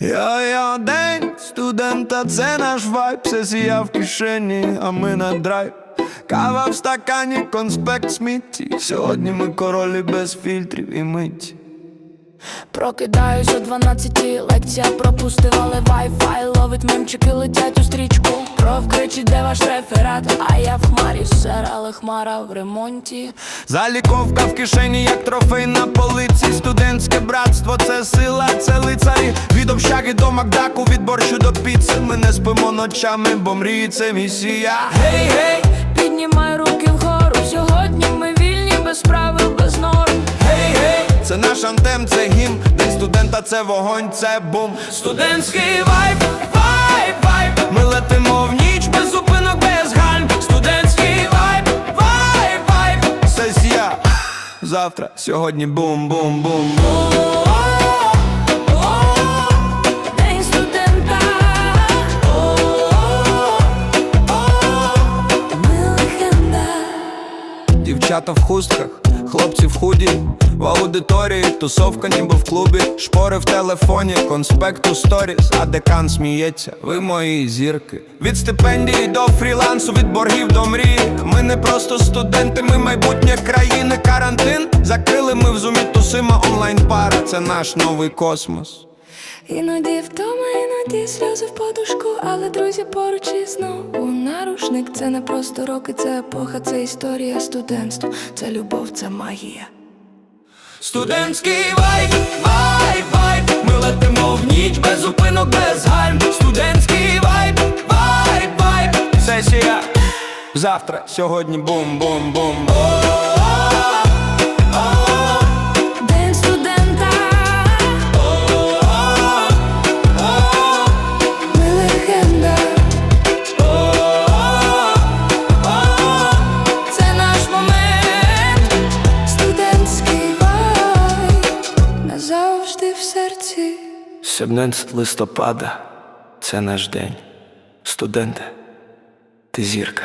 Я-я, день студента, це наш вайб, сесія в кишені, а ми на драйв. Кава в стакані, конспект смітті. Сьогодні ми королі без фільтрів і миті. Прокидаюсь о 12 лекція пропустив, але Wi-Fi ловить мемчики, летять у стрічку. Проф кричить, де ваш реферат, а я в хмарі, сер, але хмара в ремонті. Заліковка в кишені, як трофей на полиці. Студентське братство, це сила. Від общаги до Макдаку, від борщу до піци. Ми не спимо ночами, бо мрії це місія. Гей, гей, піднімай руки вгору. Сьогодні ми вільні, без правил, без норм. Гей, гей, це наш антем, це гімн. День студента, це вогонь, це бум. Студентський вайб, вайб, вайб. Ми летимо в ніч без зупинок, без гальм. Студентський вайб, вайб, вайб. Сесія. Завтра, сьогодні бум-бум-бум. День Дівчата в хустках, хлопці в худі, в аудиторії, тусовка ніби в клубі, шпори в телефоні, конспект у сторіс, а декан сміється, ви мої зірки. Від стипендії до фрілансу, від боргів до мрії. Ми не просто студенти, ми майбутнє країни. Карантин закрили ми в зумі тусима онлайн пара. Це наш новий космос. Іноді втома, іноді сльози в подушку, але друзі поруч і знову. Нарушник. Це не просто роки, це епоха, це історія студентства, це любов, це магія. Студентський вайб, вайб, вайб. Ми летимо в ніч без зупинок, без гальм. Студентський вайб, вайб, вайб. Сесія Завтра, сьогодні бум-бум-бум в серці. 17 листопада Це наш день Студенте, ти зірка